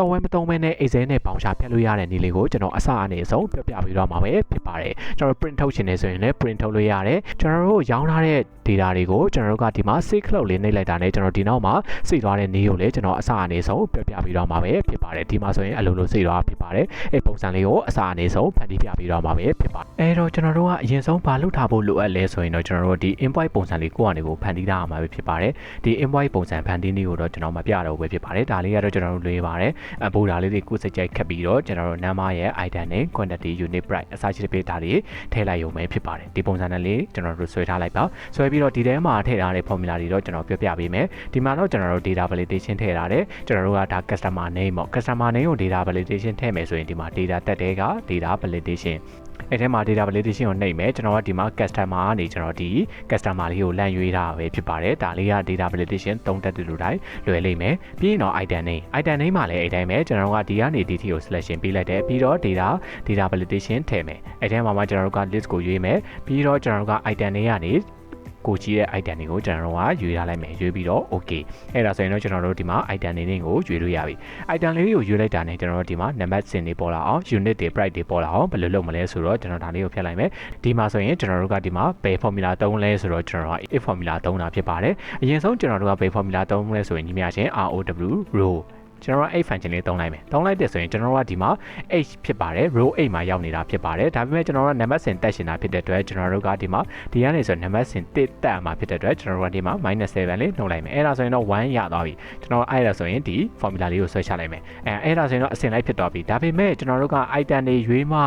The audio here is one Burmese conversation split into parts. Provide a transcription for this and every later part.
software မသုံးဘဲနဲ့ Excel နဲ့ပေါင်ရှာဖြတ်လို့ရတဲ့နည်းလေးကိုကျွန်တော်အစအနေဆုံးပြပြပေးတော့မှာပဲဖြစ်ပါတယ်ကျွန်တော် print ထုတ်ချင်နေဆိုရင်လည်း print ထုတ်လို့ရတယ်ကျွန်တော်တို့ရောင်းထားတဲ့ data တွေကိုကျွန်တော်တို့ကဒီမှာ save cloud လေးနှိပ်လိုက်တာနဲ့ကျွန်တော်ဒီနောက်မှာစိတ်သွားတဲ့နည်းကိုလည်းကျွန်တော်အစအနေဆုံးပြပြပေးတော့မှာပဲဖြစ်ပါတယ်ဒီမှာဆိုရင်အလုံးလုံးစိတ်သွားဖြစ်ပါတယ်အဲ့ပုံစံလေးကိုအစအနေဆုံးဖန်တီးပြပေးတော့မှာပဲဖြစ်ပါတယ်အဲ့တော့ကျွန်တော်တို့ကအရင်ဆုံးဘာလုပ်ထားဖို့လိုအပ်လဲဆိုရင်တော့ကျွန်တော်တို့ဒီ invoice ပုံစံလေးကိုယ့်အနေကိုဖန်တီးထားရမှာပဲဖြစ်ပါတယ်ဒီ invoice ပုံစံဖန်တီးနည်းကိုတော့ကျွန်တော်မပြတော့ဘူးပဲဖြစ်ပါတယ်ဒါလေးကတော့ကျွန်တော်တို့လွေးပါတယ်အဘူဒါလေးတွေကိုစိတ်ကြိုက်ခတ်ပြီးတော့ကျွန်တော်တို့ number ရဲ့ item နဲ့ quantity unit price အစရှိတဲ့ data တွေထည့်လိုက်ရုံပဲဖြစ်ပါတယ်ဒီပုံစံနဲ့လေးကျွန်တော်တို့ဆွဲထားလိုက်ပါဆွဲပြီးတော့ဒီထဲမှာထည့်ထားတဲ့ formula တွေတော့ကျွန်တော်ပြပြပေးမယ်ဒီမှာတော့ကျွန်တော်တို့ data validation ထည့်ထားတယ်ကျွန်တော်တို့ကဒါ customer name ပေါ့ customer name ကို data validation ထည့်မယ်ဆိုရင်ဒီမှာ data တက်တဲ့က data validation အဲ့ထဲမှာ data validation ကိုနှိပ်မယ်ကျွန်တော်ကဒီမှာ customer ကနေကျွန်တော်ဒီ customer လေးကိုလန့်ရွေးတာပဲဖြစ်ပါတယ်ဒါလေးက data validation သုံးတက်တဲ့လူတိုင်းလွယ်လိမ့်မယ်ပြီးရင်တော့ item name item name မှာလည်းအဲ့တိုင်းပဲကျွန်တော်ကဒီကနေ DT ကို selection ပေးလိုက်တယ်ပြီးတော့ data data validation ထည့်မယ်အဲ့ထဲမှာမှကျွန်တော်တို့က list ကိုရွေးမယ်ပြီးတော့ကျွန်တော်တို့က item တွေကနေ ကိုကြည့်တဲ့ item တွေကိုကျွန်တော်တို့ကရွေးထားလိုက်မယ်ရွေးပြီးတော့ okay အဲ့ဒါဆိုရင်တော့ကျွန်တော်တို့ဒီမှာ item တွေတွေကိုရွေးလို့ရပြီ item လေးတွေကိုရွေးလိုက်တာနဲ့ကျွန်တော်တို့ဒီမှာ number စင်တွေပေါ်လာအောင် unit တွေ price တွေပေါ်လာအောင်ဘယ်လိုလုပ်မလဲဆိုတော့ကျွန်တော်ဒါလေးကိုဖျက်လိုက်မယ်ဒီမှာဆိုရင်ကျွန်တော်တို့ကဒီမှာ pay formula သုံးလဲဆိုတော့ကျွန်တော်က if formula သုံးတာဖြစ်ပါတယ်အရင်ဆုံးကျွန်တော်တို့က pay formula သုံးလဲဆိုရင်ညီမချင်း ROW row ကျွန်တော်ကအဲ့ function လေးသုံးလိုက်မယ်သုံးလိုက်တဲ့ဆိုရင်ကျွန်တော်ကဒီမှာ h ဖြစ်ပါတယ် row 8မှာရောက်နေတာဖြစ်ပါတယ်ဒါပေမဲ့ကျွန်တော်က number စင်တက်ရှင်တာဖြစ်တဲ့အတွက်ကျွန်တော်တို့ကဒီမှာဒီကနေဆို number စင်တက်တက်မှာဖြစ်တဲ့အတွက်ကျွန်တော်တို့ကဒီမှာ -7 လေးနှုတ်လိုက်မယ်အဲ့ဒါဆိုရင်တော့1ရသွားပြီကျွန်တော်အဲ့ဒါဆိုရင်ဒီ formula လေးကိုဆွဲချလိုက်မယ်အဲအဲ့ဒါဆိုရင်တော့အစင်လိုက်ဖြစ်သွားပြီဒါပေမဲ့ကျွန်တော်တို့က item တွေရွေးမှ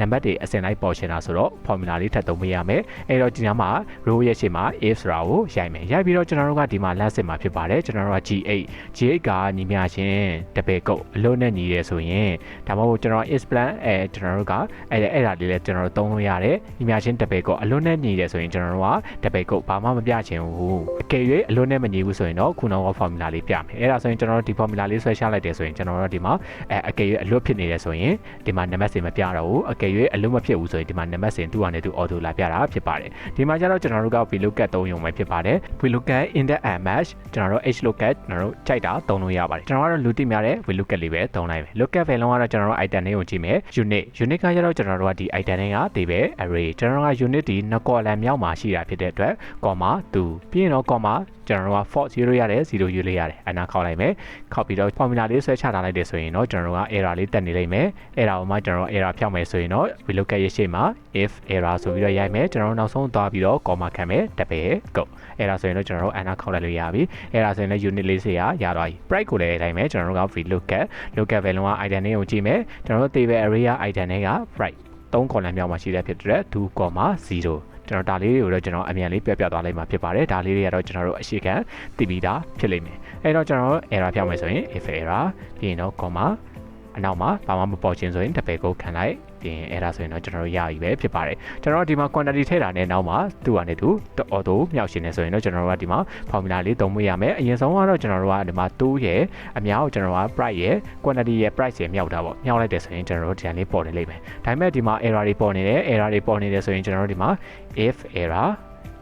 number တွေအစင်လိုက်ပေါ်ချင်တာဆိုတော့ formula လေးထပ်သုံးပေးရမယ်အဲ့တော့ဒီညမှာ row ရဲ့ရှေ့မှာ if ဆိုတာကိုရိုက်မယ်ရိုက်ပြီးတော့ကျွန်တော်တို့ကဒီမှာ last မှာဖြစ်ပါတယ်ကျွန်တော်တို့က G8 G8 ကညီမချင်းတပည့်ကုတ်အလုံးနဲ့ညီရဲဆိုရင်ဒါမှမဟုတ်ကျွန်တော် is plan အဲကျွန်တော်တို့ကအဲ့အဲ့ဒါလေးလည်းကျွန်တော်တို့သုံးလို့ရတယ်ညီမချင်းတပည့်ကုတ်အလုံးနဲ့ညီရဲဆိုရင်ကျွန်တော်တို့ကတပည့်ကုတ်ဘာမှမပြချင်ဘူးအကယ်၍အလုံးနဲ့မညီဘူးဆိုရင်တော့ခုနက formula လေးပြမယ်အဲ့ဒါဆိုရင်ကျွန်တော်တို့ဒီ formula လေးဆွဲချလိုက်တယ်ဆိုရင်ကျွန်တော်တို့ဒီမှာအဲအကယ်၍အလွတ်ဖြစ်နေတယ်ဆိုရင်ဒီမှာ number စင်မပြတော့ဘူးအကယ်၍အလွတ်မဖြစ်ဘူးဆိုရင်ဒီမှာ number စင်သူ့အနေနဲ့သူ auto လာပြတာဖြစ်ပါတယ်ဒီမှာကျတော့ကျွန်တော်တို့က vlookup သုံးရုံပဲဖြစ်ပါတယ် vlookup index and match ကျွန်တော်တို့ h lookup ကျွန်တော်တို့ကြိုက်တာသုံးလို့ရပါတယ်ကျွန်တော်ကတော့လူတိများတဲ့ vlookup လေးပဲသုံးလိုက်မယ် lookup ပဲလုံးကတော့ကျွန်တော်တို့ item တွေကိုကြည့်မယ် unit unit ကကျတော့ကျွန်တော်တို့ကဒီ item တွေကဒီပဲ array ကျွန်တော်တို့က unit ဒီနှစ် column မြောက်မှာရှိတာဖြစ်တဲ့အတွက် comma 2ပြီးရင်တော့ comma ကျွန်တော်တို့က for 0ရတယ်0ယူလို့ရတယ်အနာခောက်လိုက်မယ်ခောက်ပြီးတော့ formula လေးဆွဲချထားလိုက်တယ်ဆိုရင်တော့ကျွန်တော်တို့က error လေးတက်နေလိမ့်မယ်အဲ့ဒါကိုမှကျွန်တော်တို့ error ဖြောက်မယ်ဆိုရင်တော့ vlookup ရဲ့ရှေ့မှာ if error ဆိုပြီးတော့ရိုက်မယ်ကျွန်တော်တို့နောက်ဆုံးသွားပြီးတော့ comma ခံမယ်တပည့် go အဲ့ဒါဆိုရင်တော့ကျွန်တော်တို့အနာခောက်လိုက်လို့ရပြီအဲ့ဒါဆိုရင်လည်း unit လေးစေရရသွားပြီ price ကိုလည်းတိုင်းမယ်ကျွန်တော်တို့က vlookup lookup ပဲလုံးဝ item တွေကိုကြည့်မယ်ကျွန်တော်တို့ table array က item တွေက price 3 column မြောက်မှာရှိတဲ့ဖြစ်တဲ့2.0 ကျွန်တော်ဒါလေးတွေကိုတော့ကျွန်တော်အမြန်လေးပြပြသွားလိုက်မှာဖြစ်ပါတယ်ဒါလေးတွေကတော့ကျွန်တော်တို့အရှိခံတည်ပြီးသားဖြစ်လိမ့်မယ်အဲ့တော့ကျွန်တော်တို့ error ဖြောက်မယ်ဆိုရင် if error ပြီးရင်တော့ comma အနောက်မှာဘာမှမပေါ်ခြင်းဆိုရင်တပည့်ကိုခံလိုက် ပြင်အဲ့ဒါဆိုရင်တော့ကျွန်တော်တို့ရပြီပဲဖြစ်ပါတယ်ကျွန်တော်တို့ဒီမှာ quantity ထည့်တာနဲ့နောက်မှာသူ့ဟာနဲ့သူ auto မြောက်ရှင်နေဆိုရင်တော့ကျွန်တော်တို့ကဒီမှာ formula လေးသုံးမရမယ်အရင်ဆုံးကတော့ကျွန်တော်တို့ကဒီမှာ2ရဲ့အများကိုကျွန်တော်က price ရဲ့ quantity ရဲ့ price ရဲ့မြောက်တာပေါ့မြောက်လိုက်တယ်ဆိုရင်ကျွန်တော်တို့ဒီလေးပေါ်နေလိမ့်မယ်ဒါပေမဲ့ဒီမှာ error တွေပေါ်နေတယ် error တွေပေါ်နေတယ်ဆိုရင်ကျွန်တော်တို့ဒီမှာ if error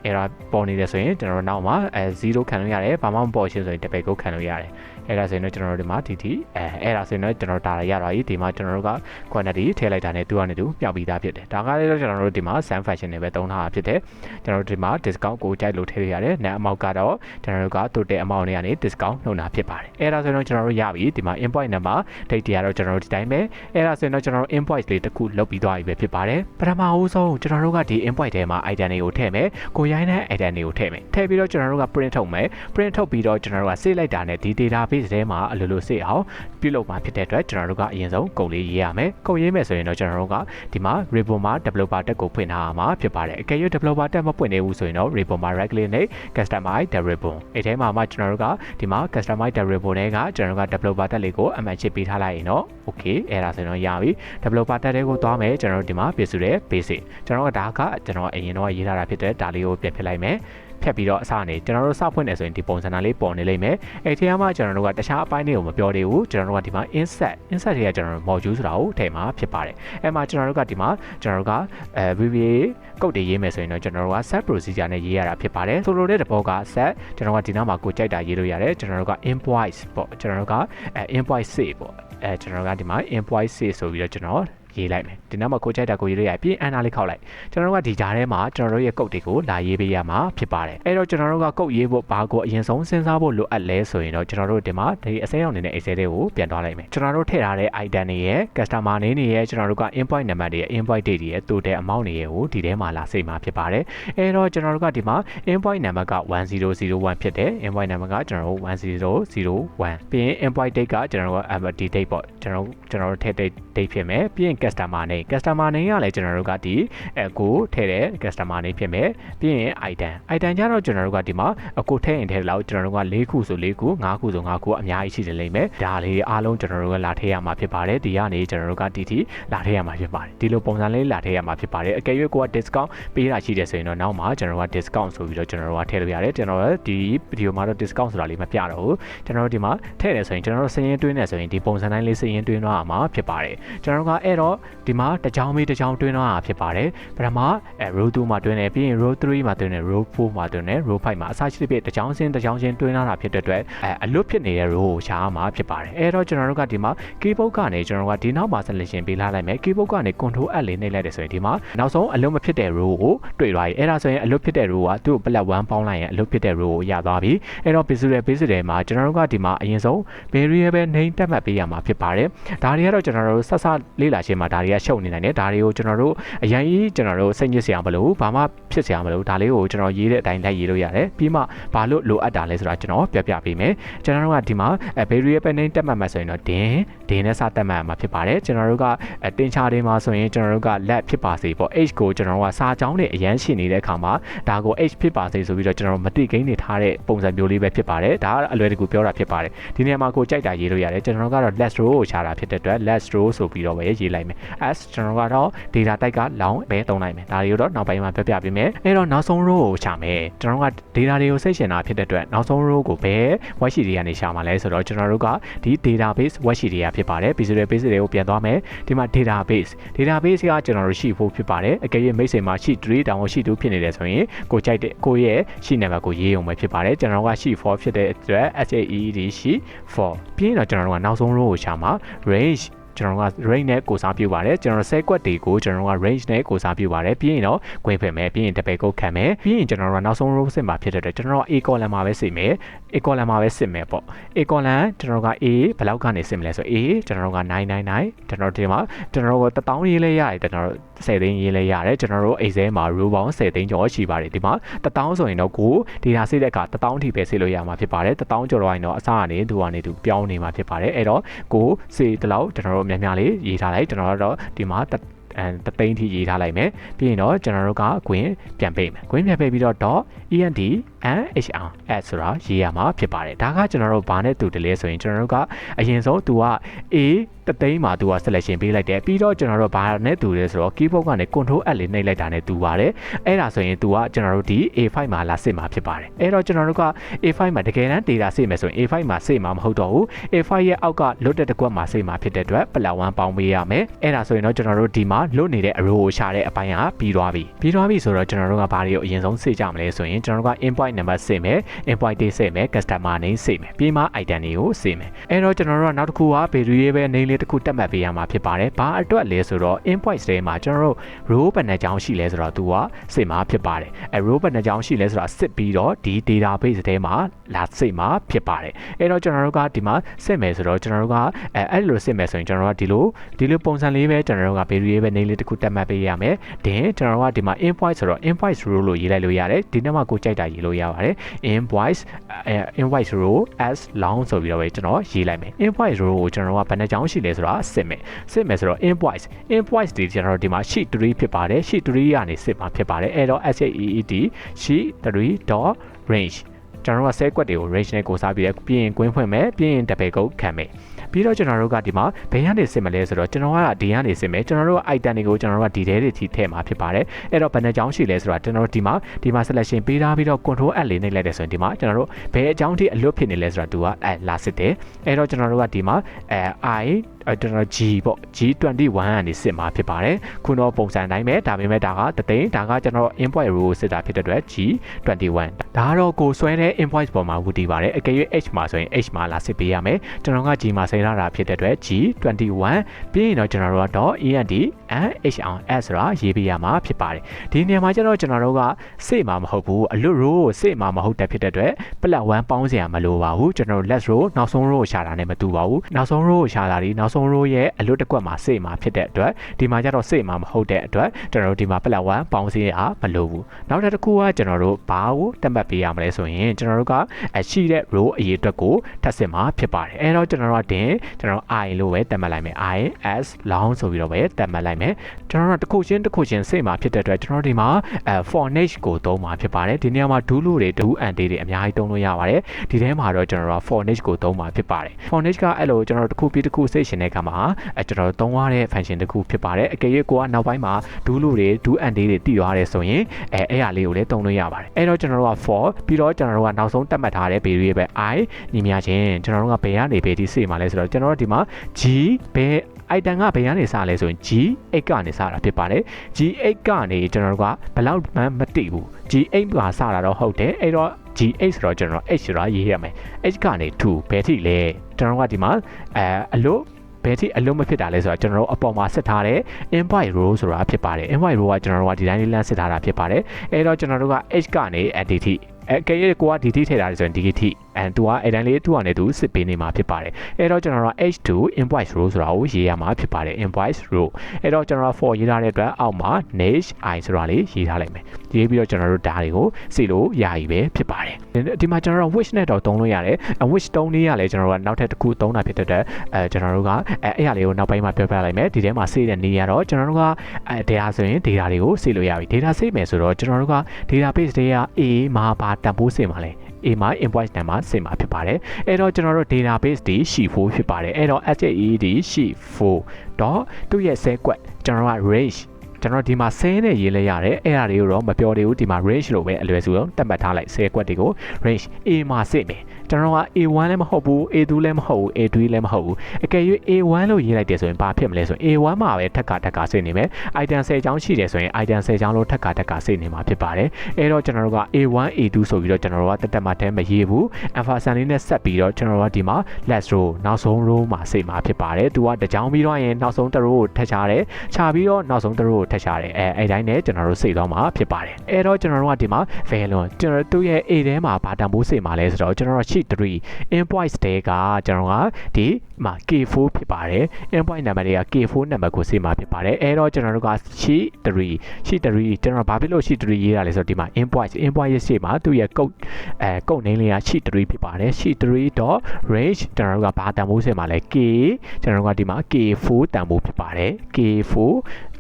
error ပေါ်နေတယ်ဆိုရင်ကျွန်တော်တို့နောက်မှာအဲ0ခံလို့ရတယ်ဘာမှမပေါ်ရှင်းဆိုရင်တပည့်ကိုခံလို့ရတယ် အဲ့ဒါဆိုရင်တော့ကျွန်တော်တို့ဒီမှာ TT အဲအဲ့ဒါဆိုရင်တော့ကျွန်တော်ဒါရရတော့ဒီမှာကျွန်တော်တို့က quantity ထည့်လိုက်တာနဲ့သူကနေသူမြောက်ပြီးသားဖြစ်တယ်ဒါကလည်းကျွန်တော်တို့ဒီမှာ sum function တွေပဲသုံးထားတာဖြစ်တယ်ကျွန်တော်တို့ဒီမှာ discount ကိုကြိုက်လို့ထည့်လို့ရတယ် net amount ကတော့ကျွန်တော်တို့က total amount တွေကနေ discount နှုတ်တာဖြစ်ပါတယ်အဲ့ဒါဆိုရင်တော့ကျွန်တော်တို့ရပြီဒီမှာ invoice number date တွေကတော့ကျွန်တော်တို့ဒီတိုင်းပဲအဲ့ဒါဆိုရင်တော့ကျွန်တော်တို့ invoice လေးတစ်ခုလုပ်ပြီးသွားပြီပဲဖြစ်ပါတယ်ပထမအဦးဆုံးကျွန်တော်တို့ကဒီ invoice ထဲမှာ item တွေကိုထည့်မယ်ကိုရိုင်းတဲ့ item တွေကိုထည့်မယ်ထည့်ပြီးတော့ကျွန်တော်တို့က print ထုတ်မယ် print ထုတ်ပြီးတော့ကျွန်တော်တို့က save လိုက်တာနဲ့ဒီ database ထဲမှာအလိုလို save အောင်ပြုလုပ်မှာဖြစ်တဲ့အတွက်ကျွန်တော်တို့ကအရင်ဆုံးကုတ်လေးရေးရမယ်ကုတ်ရေးမယ်ဆိုရင်တော့ကျွန်တော်တို့ကဒီမှာ ribbon မှာ developer tab ကိုဖွင့်ထားရမှာဖြစ်ပါတယ်အကယ်၍ developer tab မဖွင့်နေဘူးဆိုရင်တော့ ribbon မှာ right click နဲ့ customize the ribbon အဲ့ထဲမှာမှကျွန်တော်တို့ကဒီမှာ customize the ribbon တွေကကျွန်တော်တို့က developer tab လေးကိုအမှန်ချစ်ပေးထားလိုက်ရင်တော့ okay အဲ့ဒါဆိုရင်တော့ရပြီ developer tab တွေကိုသွားမယ်ကျွန်တော်တို့ဒီမှာပြည့်စုံတဲ့ basic ကျွန်တော်တို့ကဒါကကျွန်တော်အရင်တော့ရေးထားတာဖြစ်တဲ့ဒါလေးကိုပြန်ဖြစ်လိုက်မယ် ဖြတ်ပြီးတော့အစနေကျွန်တော်တို့စဖွင့်နေဆိုရင်ဒီပုံစံလေးပေါ်နေလိမ့်မယ်အဲ့ထဲမှာကျွန်တော်တို့ကတခြားအပိုင်းတွေကိုမပြောသေးဘူးကျွန်တော်တို့ကဒီမှာ insert insert တွေကကျွန်တော်တို့ module ဆိုတာကိုထည့်မှာဖြစ်ပါတယ်အဲ့မှာကျွန်တော်တို့ကဒီမှာကျွန်တော်တို့ကအဲ VBA ကုတ်တွေရေးမယ်ဆိုရင်တော့ကျွန်တော်တို့က set procedure နဲ့ရေးရတာဖြစ်ပါတယ်ဆိုလိုတဲ့တဘောက set ကျွန်တော်ကဒီနောက်မှာကိုကြိုက်တာရေးလို့ရတယ်ကျွန်တော်တို့က invoice ပေါ့ကျွန်တော်တို့ကအဲ invoice save ပေါ့အဲကျွန်တော်တို့ကဒီမှာ invoice ဆိုပြီးတော့ကျွန်တော် ရေးလိုက်မယ်ဒီနောက်မှာကိုကြိုက်တာကိုရေးလို့ရပြီးအန်နာလေးခောက်လိုက်ကျွန်တော်တို့ကဒီကြားထဲမှာကျွန်တော်တို့ရဲ့ကုတ်တွေကိုလာရေးပေးရမှာဖြစ်ပါတယ်အဲ့တော့ကျွန်တော်တို့ကကုတ်ရေးဖို့ဘာကိုအရင်ဆုံးစဉ်းစားဖို့လိုအပ်လဲဆိုရင်တော့ကျွန်တော်တို့ဒီမှာဒီအစိမ်းရောင်နေတဲ့ Excel တွေကိုပြန်သွားလိုက်မယ်ကျွန်တော်တို့ထည့်ထားတဲ့ item တွေရဲ့ customer name တွေရဲ့ကျွန်တော်တို့က invoice number တွေရဲ့ invoice date တွေရဲ့ total amount တွေရဲ့ကိုဒီထဲမှာလာစိတ်မှာဖြစ်ပါတယ်အဲ့တော့ကျွန်တော်တို့ကဒီမှာ invoice number က1001ဖြစ်တယ် invoice number ကကျွန်တော်တို့1001ပြီးရင် invoice date ကကျွန်တော်တို့ကဒီ date ပေါ့ကျွန်တော်ကျွန်တော်တို့ထည့် date date ဖြစ်မယ်ပြီးရင် customer name customer name ကလည်းကျွန်တော်တို့ကဒီအကိုထည့်တဲ့ customer name ဖြစ်မယ်ပြီးရင် item item ကြတော့ကျွန်တော်တို့ကဒီမှာအကိုထည့်ရင်ထည့်လောက်ကျွန်တော်တို့က၄ခုဆို၄ခု၅ခုဆို၅ခုအများကြီးရှိတယ်လိမ့်မယ်ဒါလေးအားလုံးကျွန်တော်တို့ကလာထည့်ရမှာဖြစ်ပါတယ်ဒီကနေကျွန်တော်တို့ကဒီတီလာထည့်ရမှာဖြစ်ပါတယ်ဒီလိုပုံစံလေးလာထည့်ရမှာဖြစ်ပါတယ်အကယ်၍ကိုက discount ပေးတာရှိတယ်ဆိုရင်တော့နောက်မှာကျွန်တော်တို့က discount ဆိုပြီးတော့ကျွန်တော်တို့ကထည့်လို့ရတယ်ကျွန်တော်တို့ဒီဗီဒီယိုမှာတော့ discount ဆိုတာလေးမပြတော့ဘူးကျွန်တော်တို့ဒီမှာထည့်တယ်ဆိုရင်ကျွန်တော်တို့စရင်တွင်းနေဆိုရင်ဒီပုံစံတိုင်းလေးစရင်တွင်းတော့မှာဖြစ်ပါတယ်ကျွန်တော်တို့ကအဲ့တော့ဒီမှာတကြောင်မေးတကြောင်တွင်းတော့တာဖြစ်ပါတယ်ပထမအဲ row 2မှာတွင်းတယ်ပြီးရင် row 3မှာတွင်းတယ် row 4မှာတွင်းတယ် row 5မှာအစရှိတဲ့တကြောင်စင်းတကြောင်ချင်းတွင်းလာတာဖြစ်တဲ့အတွက်အဲအလွတ်ဖြစ်နေတဲ့ row ကိုရှားမှာဖြစ်ပါတယ်အဲ့တော့ကျွန်တော်တို့ကဒီမှာ keyboard ကနေကျွန်တော်တို့ကဒီနောက်မှာ selection ပေးလာလိုက်မယ် keyboard ကနေ control Alt လေးနှိပ်လိုက်တယ်ဆိုရင်ဒီမှာနောက်ဆုံးအလွတ်မဖြစ်တဲ့ row ကိုတွေ့သွားပြီအဲ့ဒါဆိုရင်အလွတ်ဖြစ်တဲ့ row ကသူ့ကို plus 1ပေါင်းလိုက်ရင်အလွတ်ဖြစ်တဲ့ row ကိုရသွားပြီအဲ့တော့ visual visual မှာကျွန်တော်တို့ကဒီမှာအရင်ဆုံး variable name တက်မှတ်ပေးရမှာဖြစ်ပါတယ်ဒါတွေကတော့ကျွန်တော်တို့ဆက်ဆက်လေ့လာခြင်းမှာဒါတွေကရှုပ်နေနိုင်တယ်ဒါတွေကိုကျွန်တော်တို့အရင်ကြီးကျွန်တော်တို့စိတ်ညစ်စရာမလိုဘူးဘာမှဖြစ်စရာမလိုဘူးဒါလေးကိုကျွန်တော်ရေးတဲ့အတိုင်းလိုက်ရေးလို့ရတယ်ပြီးမှဘာလို့လိုအပ်တာလဲဆိုတာကျွန်တော်ပြပြပေးမယ်ကျွန်တော်တို့ကဒီမှာ variable name တက်မှတ်မှဆိုရင်တော့ din din နဲ့စတက်မှတ်မှာဖြစ်ပါတယ်ကျွန်တော်တို့ကတင်ချာတွေမှာဆိုရင်ကျွန်တော်တို့က let ဖြစ်ပါစေပေါ့ h ကိုကျွန်တော်တို့ကစာကြောင်းတွေအရန်ရှိနေတဲ့အခါမှာဒါကို h ဖြစ်ပါစေဆိုပြီးတော့ကျွန်တော်တို့မတိကိန်းနေထားတဲ့ပုံစံမျိုးလေးပဲဖြစ်ပါတယ်ဒါကအလွယ်တကူပြောတာဖြစ်ပါတယ်ဒီနေရာမှာကိုကြိုက်တာရေးလို့ရတယ်ကျွန်တော်တို့ကတော့ less row ကိုခြားတာဖြစ်တဲ့အတွက် less row ဆိုပြီးတော့ပဲရေးလိုက်မယ် s ကျွန်တော်ကတော့ data type က long ပဲသုံးလိုက်မယ်ဒါတွေကိုတော့နောက်ပိုင်းမှာပြပြပေးမယ်အဲ့တော့နောက်ဆုံး row ကိုခြားမယ်ကျွန်တော်တို့က data တွေကိုစိတ်ရှင်တာဖြစ်တဲ့အတွက်နောက်ဆုံး row ကိုဘယ် worksheet တွေကနေရှာမှာလဲဆိုတော့ကျွန်တော်တို့ကဒီ database worksheet တွေကဖြစ်ပါတယ် visual base တွေကိုပြန်သွားမယ်ဒီမှာ database database ကကျွန်တော်တို့ရှိဖို့ဖြစ်ပါတယ်အကယ်၍မိတ်ဆွေမှာရှိ3တောင်ရှိ2ဖြစ်နေတယ်ဆိုရင်ကိုကြိုက်တဲ့ကိုရဲ့ရှိနံပါတ်ကိုရေးအောင်ပဲဖြစ်ပါတယ်ကျွန်တော်တို့ကရှိ4ဖြစ်တဲ့အတွက် SAED ရှိ4ပြီးရင်တော့ကျွန်တော်တို့ကနောက်ဆုံး row ကိုရှာမှာ range ကျွန်တော်တို့က range နဲ့ကိုစားပြုပါတယ်ကျွန်တော်တို့ set quad တွေကိုကျွန်တော်တို့က range နဲ့ကိုစားပြုပါတယ်ပြီးရင်တော့ခွင့်ဖယ်မယ်ပြီးရင် double ကုတ်ခံမယ်ပြီးရင်ကျွန်တော်တို့ကနောက်ဆုံး row စစ်မှာဖြစ်တဲ့အတွက်ကျွန်တော်တို့ a column မှာပဲစစ်မယ် a column မှာပဲစစ်မယ်ပေါ့ a column ကျွန်တော်တို့က a ဘယ်လောက်ကနေစစ်မလဲဆို a ကျွန်တော်တို့က999ကျွန်တော်တို့ဒီမှာကျွန်တော်တို့က1000ရေးလဲရတယ်ကျွန်တော်တို့10သိန်းရေးလဲရတယ်ကျွန်တော်တို့ excel မှာ row ပေါင်း10သိန်းကျော်ရှိပါတယ်ဒီမှာ1000ဆိုရင်တော့ကို data စစ်တဲ့အခါ1000ထိပဲစစ်လို့ရမှာဖြစ်ပါတယ်1000ကျော်တော့ရင်တော့အစကနေသူကနေသူပြောင်းနေမှာဖြစ်ပါတယ်အဲ့တော့ကိုစေတလောက်ကျွန်တော်တို့များများလေးရေးထားလိုက်ကျွန်တော်တို့ဒီမှာအဲတသိန်းထိရေးထားလိုက်မယ်ပြီးရင်တော့ကျွန်တော်တို့ကအကွင်းပြန်ပေးမယ်ကွင်းပြန်ပေးပြီးတော့ .end nhr at ဆိုတာရေးရမှာဖြစ်ပါတယ်ဒါကကျွန်တော်တို့ဘာနဲ့တူတယ်လဲဆိုရင်ကျွန်တော်တို့ကအရင်ဆုံးသူက a တသိန်းမှာသူက selection ပေးလိုက်တယ်ပြီးတော့ကျွန်တော်တို့ဘာနဲ့တူလဲဆိုတော့ keyboard ကနေ control alt လေးနှိပ်လိုက်တာနဲ့တူပါတယ်အဲ့ဒါဆိုရင်သူကကျွန်တော်တို့ဒီ a5 မှာလာစစ်မှာဖြစ်ပါတယ်အဲ့တော့ကျွန်တော်တို့က a5 မှာတကယ်တမ်း data စစ်မယ်ဆိုရင် a5 မှာစစ်မှာမဟုတ်တော့ဘူး a5 ရဲ့အောက်ကလွတ်တဲ့တစ်ကွက်မှာစစ်မှာဖြစ်တဲ့အတွက်ပလာ1ပေါင်းပေးရမယ်အဲ့ဒါဆိုရင်တော့ကျွန်တော်တို့ဒီမှာလွတ်နေတဲ့အရိုးကိုရှာတဲ့အပိုင်းကပြီးသွားပြီပြီးသွားပြီဆိုတော့ကျွန်တော်တို့ကဘာတွေကိုအရင်ဆုံးစစ်ကြမလဲဆိုရင်ကျွန်တော်တို့က input number စစ်မယ် input date စစ်မယ် customer name စစ်မယ်ပြီးမှ item တွေကိုစစ်မယ်အဲ့တော့ကျွန်တော်တို့ကနောက်တစ်ခုက variable name လေးတစ်ခုတက်မှတ်ပေးရမှာဖြစ်ပါတယ်ဘာအတွက်လဲဆိုတော့ invoice ထဲမှာကျွန်တော်တို့ row ဘယ်နှကြောင်းရှိလဲဆိုတော့သူကစစ်မှာဖြစ်ပါတယ်အဲ row ဘယ်နှကြောင်းရှိလဲဆိုတာစစ်ပြီးတော့ဒီ database ထဲမှာလာစစ်မှာဖြစ်ပါတယ်အဲ့တော့ကျွန်တော်တို့ကဒီမှာစစ်မယ်ဆိုတော့ကျွန်တော်တို့ကအဲအဲ့လိုစစ်မယ်ဆိုရင်ကျွန်တော်တို့ကဒီလိုဒီလိုပုံစံလေးပဲကျွန်တော်တို့က variable name လေးတစ်ခုတက်မှတ်ပေးရမယ်ဒင်ကျွန်တော်တို့ကဒီမှာ invoice ဆိုတော့ invoice row လို့ရေးလိုက်လို့ရတယ်ဒီနေ့မှကိုကြိုက်တာရေးလို့ရပါတယ် invoice invoice row as long ဆိုပြီးတော့ပဲကျွန်တော်ရေးလိုက်မယ် invoice row ကိုကျွန်တော်တို့ကဘယ်နှကြောင်းရှိလဲဆိုတာစစ်မယ်စစ်မယ်ဆိုတော့ invoice invoice ဒီကျွန်တော်တို့ဒီမှာ sheet 3ဖြစ်ပါတယ် sheet 3ကနေစစ်မှာဖြစ်ပါတယ်အဲ့တော့ SAEED sheet 3.range ကျွန်တော်တို့က set quad တွေကို range နဲ့ကိုစားပြီးပြီးရင်ကွင်းဖွင့်မယ်ပြီးရင် double ကုတ်ခံမယ်ပြီးတော့ကျွန်တော်တို့ကဒီမှာဘယ်ကနေစစ်မလဲဆိုတော့ကျွန်တော်ကဒီကနေစစ်မယ်ကျွန်တော်တို့ item တွေကိုကျွန်တော်တို့ကဒီထဲတွေထိထည့်မှာဖြစ်ပါတယ်အဲ့တော့ဘယ်နှကြောင်းရှိလဲဆိုတာကျွန်တော်တို့ဒီမှာဒီမှာ selection ပေးထားပြီးတော့ control alt လေးနှိပ်လိုက်တယ်ဆိုရင်ဒီမှာကျွန်တော်တို့ဘယ်အကြောင်းထိအလွတ်ဖြစ်နေလဲဆိုတာသူကအဲလာစစ်တယ်အဲ့တော့ကျွန်တော်တို့ကဒီမှာအဲ i အဲကျွန်တော် G ပေါ့ G21 ကနေစစ်မှာဖြစ်ပါတယ်ခုတော့ပုံစံတိုင်းပဲဒါပေမဲ့ဒါကတသိန်းဒါကကျွန်တော် invoice row စစ်တာဖြစ်တဲ့အတွက် G21 ဒါကတော့ကိုဆွဲတဲ့ invoice ပေါ်မှာဝူတည်ပါတယ်အကယ်၍ H မှာဆိုရင် H မှာလာစစ်ပေးရမယ်ကျွန်တော်က G မှာစိတ်ရတာဖြစ်တဲ့အတွက် G21 ပြီးရင်တော့ကျွန်တော်တို့ကတော့ END and HRS ဆိုတာရေးပေးရမှာဖြစ်ပါတယ်ဒီနေရာမှာကျတော့ကျွန်တော်တို့ကစိတ်မှာမဟုတ်ဘူးအလွတ် row ကိုစိတ်မှာမဟုတ်တဲ့ဖြစ်တဲ့အတွက် plat 1ပေါင်းစရာမလိုပါဘူးကျွန်တော်တို့ less row နောက်ဆုံး row ကိုရှာတာနဲ့မတူပါဘူးနောက်ဆုံး row ကိုရှာတာဒီနောက်ဆုံး row ရဲ့အလွတ်တစ်ကွက်မှာစိတ်မှာဖြစ်တဲ့အတွက်ဒီမှာကျတော့စိတ်မှာမဟုတ်တဲ့အတွက်ကျွန်တော်တို့ဒီမှာ plat 1ပေါင်းစရာမလိုဘူးနောက်တစ်ခုကကျွန်တော်တို့ဘာကိုတက်မှတ်ပေးရမလဲဆိုရင်ကျွန်တော်တို့ကအရှိတဲ့ row အရေးအတွက်ကိုထပ်စစ်မှာဖြစ်ပါတယ်အဲတော့ကျွန်တော်တို့ကတင်ကျွန်တော် i လို့ပဲတက်မှတ်လိုက်မယ် i s long ဆိုပြီးတော့ပဲတက်မှတ်လိုက်မယ်ကျွန်တော်တို့တစ်ခုချင်းတစ်ခုချင်းစိတ်မှာဖြစ်တဲ့အတွက်ကျွန်တော်ဒီမှာအဲ for niche ကိုသုံးမှာဖြစ်ပါတယ်ဒီနေရာမှာ do လို့တွေ do and day တွေအများကြီးသုံးလို့ရပါတယ်ဒီထဲမှာတော့ကျွန်တော်တို့ for niche ကိုသုံးမှာဖြစ်ပါတယ် for niche ကအဲ့လိုကျွန်တော်တစ်ခုပြီးတစ်ခုစိတ်ရှင်တဲ့အခါမှာအဲကျွန်တော်သုံးရတဲ့ function တစ်ခုဖြစ်ပါတယ်အကယ်၍ကိုကနောက်ပိုင်းမှာ do လို့တွေ do and day တွေတည်သွားတယ်ဆိုရင်အဲအဲ့ဟာလေးကိုလည်းသုံးလို့ရပါတယ်အဲ့တော့ကျွန်တော်တို့က for ပြီးတော့ကျွန်တော်တို့ကနောက်ဆုံးတတ်မှတ်ထားတဲ့ variable ပဲ i ညီမချင်းကျွန်တော်တို့ကဘယ်ကနေဘယ်ဒီစိတ်မှာလဲဆိုတော့ကျွန်တော်တို့ဒီမှာ g ဘယ် item ကဘယ်ကနေစလဲဆိုရင် G8 ကနေစတာဖြစ်ပါတယ် G8 ကနေကျွန်တော်တို့ကဘယ်လောက်မှမသိဘူး G8 ကစတာတော့ဟုတ်တယ်အဲ့တော့ G8 ဆိုတော့ကျွန်တော် H ဆိုတာရေးရမယ် H ကနေ2ဘယ်ထိလဲကျွန်တော်တို့ကဒီမှာအဲအလို့ ဘယ်ထိအလုံးမဖြစ်တာလဲဆိုတော့ကျွန်တော်တို့အပေါ်မှာဆက်ထားတဲ့ invite row ဆိုတာဖြစ်ပါတယ် invite row ကကျွန်တော်တို့ကဒီတိုင်းလေးလမ်းဆက်ထားတာဖြစ်ပါတယ်အဲ့တော့ကျွန်တော်တို့က h ကနေ edit အဲကဲရဲကိုကဒီထိထည့်ထားတယ်ဆိုရင်ဒီထိ အဲသူကအဲ့တိုင်းလေးသူ့အနေနဲ့သူစစ်ပေးနေမှာဖြစ်ပါတယ်အဲ့တော့ကျွန်တော်တို့ h2 invoice row ဆိုတာကိုရေးရမှာဖြစ်ပါတယ် invoice row အဲ့တော့ကျွန်တော် for ရေးထားတဲ့အတွက်အောက်မှာ niche i ဆိုတာလေးရေးထားလိုက်မယ်ရေးပြီးတော့ကျွန်တော်တို့ဒါတွေကိုစီလို့ယာယီပဲဖြစ်ပါတယ်ဒီမှာကျွန်တော်တို့ wish နဲ့တော့သုံးလို့ရတယ် wish တုံးလေးရလဲကျွန်တော်တို့ကနောက်ထပ်တစ်ခုသုံးတာဖြစ်တဲ့အတွက်အဲကျွန်တော်တို့ကအဲအဲ့ရလေးကိုနောက်ပိုင်းမှာပြောပြလိုက်မယ်ဒီထဲမှာစေးတဲ့နေရတော့ကျွန်တော်တို့ကအဲ data ဆိုရင် data တွေကိုစေလို့ရပြီ data စေမယ်ဆိုတော့ကျွန်တော်တို့က database တွေက A မှာပါတန်ဖိုးစေမှာလဲ A မှာ invoice number စင်မှာဖြစ်ပါတယ်အဲ့တော့ကျွန်တော်တို့ database တွေရှိဖို့ဖြစ်ပါတယ်အဲ့တော့ SAE တွေရှိဖို့တော့သူ့ရဲ့ set ကွက်ကျွန်တော်က range ကျွန်တော်ဒီမှာဆဲနဲ့ရေးလဲရတယ်အဲ့ဒါတွေကိုတော့မပြောသေးဘူးဒီမှာ range လို့ပဲအလွယ်စုအောင်တတ်မှတ်ထားလိုက်ဆဲကွက်တွေကို range A မှာစစ်မယ် ကျွန်တော်က A1 လည်းမဟုတ်ဘူး A2 လည်းမဟုတ်ဘူး A3 လည်းမဟုတ်ဘူးအကယ်၍ A1 လို့ရေးလိုက်တယ်ဆိုရင်ဘာဖြစ်မလဲဆိုရင် A1 မှာပဲထက်ကထက်ကစစ်နေမယ် item 10ချောင်းရှိတယ်ဆိုရင် item 10ချောင်းလို့ထက်ကထက်ကစစ်နေမှာဖြစ်ပါတယ်အဲ့တော့ကျွန်တော်တို့က A1 A2 ဆိုပြီးတော့ကျွန်တော်တို့ကတက်တက်မှတဲမရေးဘူး alpha ဆန်လေးနဲ့ဆက်ပြီးတော့ကျွန်တော်တို့ကဒီမှာ last row နောက်ဆုံး row မှာစိတ်မှာဖြစ်ပါတယ်သူကတကြောင်ပြီးတော့ရင်နောက်ဆုံးတစ် row ကိုထက်ချတယ်ခြာပြီးတော့နောက်ဆုံးတစ် row ကိုထက်ချတယ်အဲအဲ့တိုင်းနဲ့ကျွန်တော်တို့စိတ်သွားမှာဖြစ်ပါတယ်အဲ့တော့ကျွန်တော်တို့ကဒီမှာ value ကျွန်တော်တို့ရဲ့ A ထဲမှာဘာတန်ဖိုးစိတ်မှာလဲဆိုတော့ကျွန်တော်တို့ sheet 3 invoice တဲကကျွန်တော်ကဒီမှာ K4 ဖြစ်ပါတယ် invoice number တွေက K4 number ကိုစိတ်မှာဖြစ်ပါတယ်အဲ့တော့ကျွန်တော်တို့က sheet 3 sheet 3ကျွန်တော်ဘာဖြစ်လို့ sheet 3ရေးရလဲဆိုတော့ဒီမှာ invoice invoice ရဲ့ရှေ့မှာသူ့ရဲ့ code အဲ code name လေးက sheet 3ဖြစ်ပါတယ် sheet 3.range ကျွန်တော်တို့ကဘာတန်ဖိုးစိတ်မှာလဲ K ကျွန်တော်တို့ကဒီမှာ K4 တန်ဖိုးဖြစ်ပါတယ် K4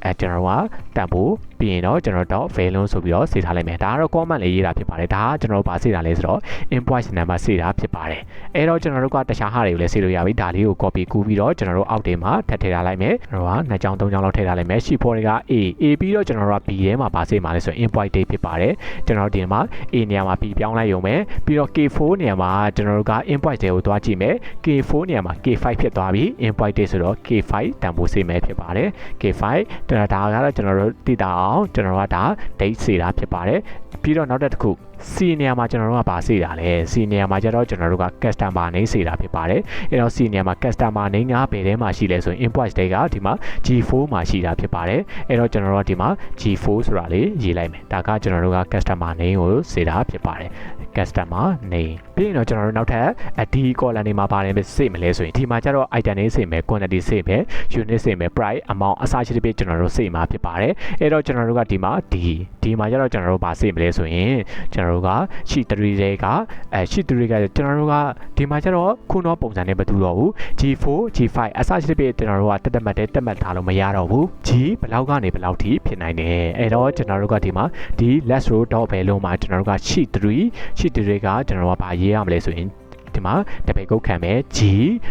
အဲကျွန်တော်တို့ကတန်ဖိုးပြီးရင်တော့ကျွန်တော်တို့ value ဆိုပြီးတော့စေထားလိုက်မယ်ဒါကတော့ comment လေးရေးတာဖြစ်ပါတယ်ဒါကကျွန်တော်တို့ဗာစေတာလဲဆိုတော့ invoice number စေတာဖြစ်ပါတယ်အဲ့တော့ကျွန်တော်တို့ကတခြားဟာတွေကိုလည်းစေလို့ရပြီဒါလေးကို copy ကူးပြီးတော့ကျွန်တော်တို့အောက်ထဲမှာထပ်ထည့်ထားလိုက်မယ်ကျွန်တော်ကနှစ်ကြောင်းသုံးကြောင်းလောက်ထည့်ထားလိုက်မယ် sheet 4တွေက A A ပြီးတော့ကျွန်တော်တို့က B ထဲမှာဗာစေမှာလဲဆိုရင် invoice date ဖြစ်ပါတယ်ကျွန်တော်တို့ဒီမှာ A နေရာမှာ B ပြောင်းလိုက်ရုံပဲပြီးတော့ K4 နေရာမှာကျွန်တော်တို့က invoice date ကိုသွားကြည့်မယ် K4 နေရာမှာ K5 ဖြစ်သွားပြီ invoice date ဆိုတော့ K5 တန်ဖိုးစေမယ်ဖြစ်ပါတယ် K5 ဒါကတော့ကျွန်တော်တို့သိတာအောင်ကျွန်တော်တို့ကဒါ date စေတာဖြစ်ပါတယ် ပြီးတော့နောက်တစ်ခု C နေရာမှာကျွန်တော်တို့ကပါစေတာလဲ C နေရာမှာကျတော့ကျွန်တော်တို့က customer name စေတာဖြစ်ပါတယ်အဲ့တော့ C နေရာမှာ customer name ကဘယ်ထဲမှာရှိလဲဆိုရင် invoice တွေကဒီမှာ G4 မှာရှိတာဖြစ်ပါတယ်အဲ့တော့ကျွန်တော်တို့ဒီမှာ G4 ဆိုတာလေးရေးလိုက်မယ်ဒါကကျွန်တော်တို့က customer name ကိုစေတာဖြစ်ပါတယ် customer name ပြီးရင်တော့ကျွန်တော်တို့နောက်ထပ်ဒီ column တွေမှာပါတယ်ပဲစေမလဲဆိုရင်ဒီမှာကျတော့ item တွေစေမယ် quantity စေမယ် unit စေမယ် price amount အစရှိတဲ့ပြကျွန်တော်တို့စေမှာဖြစ်ပါတယ်အဲ့တော့ကျွန်တော်တို့ကဒီမှာဒီဒီမှာကျတော့ကျွန်တော်တို့ပါစေမလဲဆိုရင်ကျွန်တော်တို့က sheet 3တွေကအဲ sheet 3ကကျွန်တော်တို့ကဒီမှာကျတော့ခုနောပုံစံနဲ့မတူတော့ဘူး G4 G5 အစရှိတဲ့ပြကျွန်တော်တို့ကတက်တက်မှတ်တဲ့တက်မှတ်ထားလို့မရတော့ဘူး G ဘယ်လောက်ကနေဘယ်လောက်ထိဖြစ်နိုင်တယ်အဲ့တော့ကျွန်တော်တို့ကဒီမှာဒီ less row dot ဘယ်လုံးမှာကျွန်တော်တို့က sheet 3 sheet 3ကကျွန်တော်တို့ကဘာရေးရမလဲဆိုရင်ဒီမှာတပည့်ကုတ်ခံမယ် G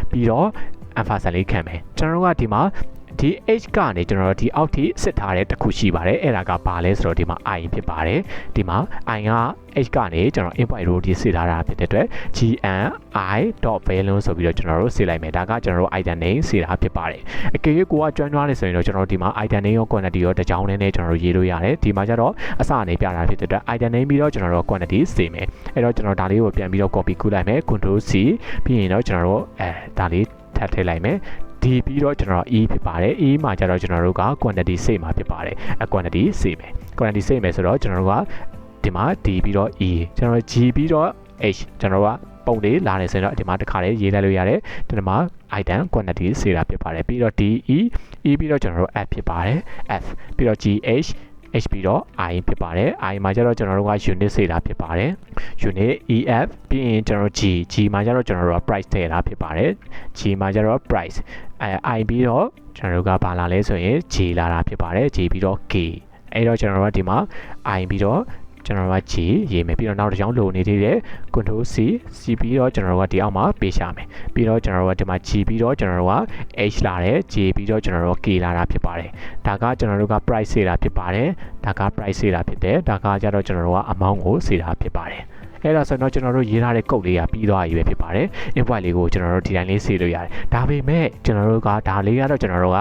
ပြီးတော့ alpha ဆန်လေးခံမယ်ကျွန်တော်တို့ကဒီမှာ ဒီ h ကနေကျွန်တော်တို့ဒီအောက်ထိစစ်ထားတဲ့တစ်ခုရှိပါတယ်အဲ့ဒါကဘာလဲဆိုတော့ဒီမှာ i ဖြစ်ပါတယ်ဒီမှာ i က h ကနေကျွန်တော် input row ဒီစစ်ထားတာဖြစ်တဲ့အတွက် gni.value ဆိုပြီးတော့ကျွန်တော်တို့စစ်လိုက်မယ်ဒါကကျွန်တော်တို့ item name စစ်တာဖြစ်ပါတယ်အကယ်၍ကိုကကျွမ်းကျွမ်းနေဆိုရင်တော့ကျွန်တော်တို့ဒီမှာ item name ရော quantity ရောတစ်ကြောင်းနဲ့နဲ့ကျွန်တော်တို့ရေးလို့ရတယ်ဒီမှာကျတော့အစအနေပြတာဖြစ်တဲ့အတွက် item name ပြီးတော့ကျွန်တော်တို့ quantity စစ်မယ်အဲ့တော့ကျွန်တော်ဒါလေးကိုပြန်ပြီးတော့ copy ကူးလိုက်မယ် control c ပြီးရင်တော့ကျွန်တော်တို့အဲဒါလေးထပ်ထည့်လိုက်မယ် ဒီပြီးတော့ကျွန်တော် e ဖြစ်ပါတယ် e မှာကျတော့ကျွန်တော်တို့က quantity စိတ်မှာဖြစ်ပါတယ်အ quantity စိတ်မယ် quantity စိတ်မယ်ဆိုတော့ကျွန်တော်တို့ကဒီမှာ d ပြီးတော့ e ကျွန်တော် g ပြီးတော့ h ကျွန်တော်တို့ကပုံလေးလာနေဆိုရင်တော့ဒီမှာတစ်ခါလေးရေးလိုက်လို့ရတယ်ဒီမှာ item quantity စေတာဖြစ်ပါတယ်ပြီးတော့ d e e ပြီးတော့ကျွန်တော်တို့ f ဖြစ်ပါတယ် f ပြီးတော့ g h h ပြီးတော့ i ဖြစ်ပါတယ် i မှာကျတော့ကျွန်တော်တို့က unit စေတာဖြစ်ပါတယ် unit ef ပြီးရင်ကျွန်တော်တို့ g g မှာကျတော့ကျွန်တော်တို့က price ထည့်တာဖြစ်ပါတယ် g မှာကျတော့ price အဲ i ပြီးတော့ကျွန်တော်တို့ကဘာလာလဲဆိုရင် g လာတာဖြစ်ပါတယ် g ပြီးတော့ k အဲ့တော့ကျွန်တော်တို့ကဒီမှာ i ပြီးတော့ ကျွန်တော်တို့က G ရေးမယ်ပြီးတော့နောက်တစ်ကြောင်းလိုနေသေးတယ် Ctrl C C ပြီးတော့ကျွန်တော်တို့ကဒီအောက်မှာပေးရှာမယ်ပြီးတော့ကျွန်တော်တို့ကဒီမှာ G ပြီးတော့ကျွန်တော်တို့က H လာတယ် J ပြီးတော့ကျွန်တော်တို့က K လာတာဖြစ်ပါတယ်ဒါကကျွန်တော်တို့က price စေတာဖြစ်ပါတယ်ဒါက price စေတာဖြစ်တယ်ဒါကကြတော့ကျွန်တော်တို့က amount ကိုစေတာဖြစ်ပါတယ် အဲ့ဒါဆိုတော့ကျွန်တော်တို့ရေးထားတဲ့ကုတ်လေးကပြီးသွားပြီပဲဖြစ်ပါတယ် invoice လေးကိုကျွန်တော်တို့ဒီတိုင်းလေးဆေးလို့ရတယ်ဒါပေမဲ့ကျွန်တော်တို့ကဒါလေးကတော့ကျွန်တော်တို့က